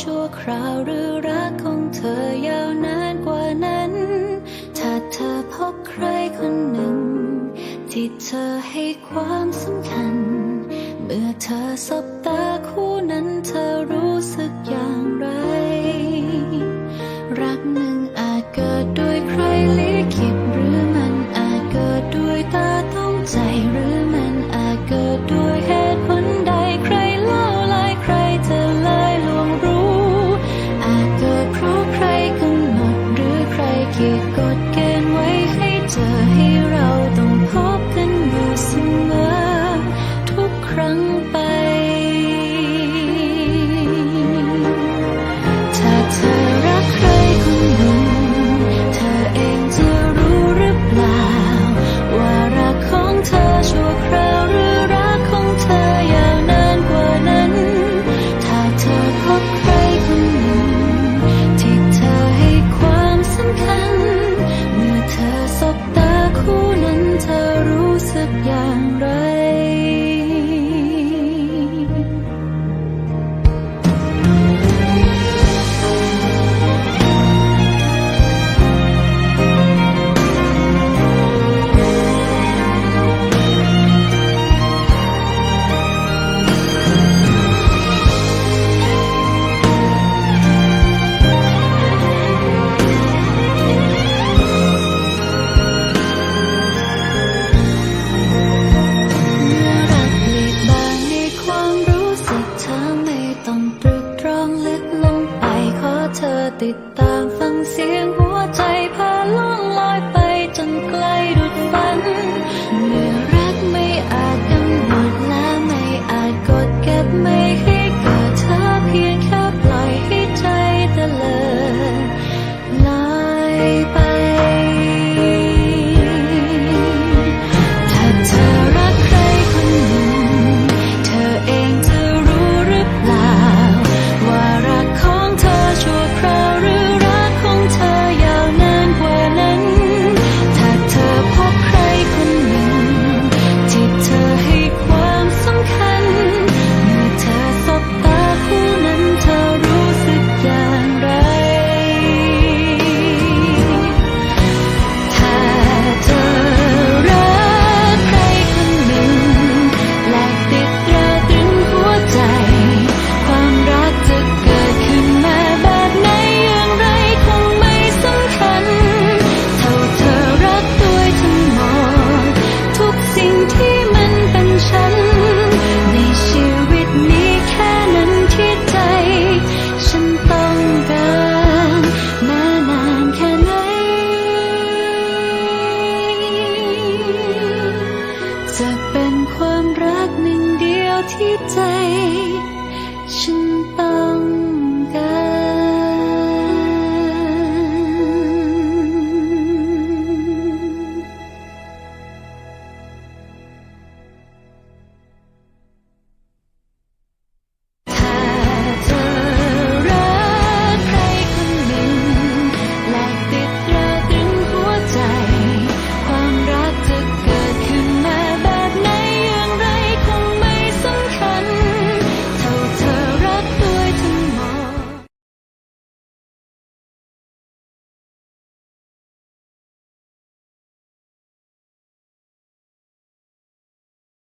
ชั่วคราวหรือรักของเธอยาวนานกว่านั้น ถ้าเธอพบใครคนหนึ่ง ที่เธอให้ความสำคัญ เมื่อเธอสบตาคู่นั้นเธอ 城堡跌宕风险醉。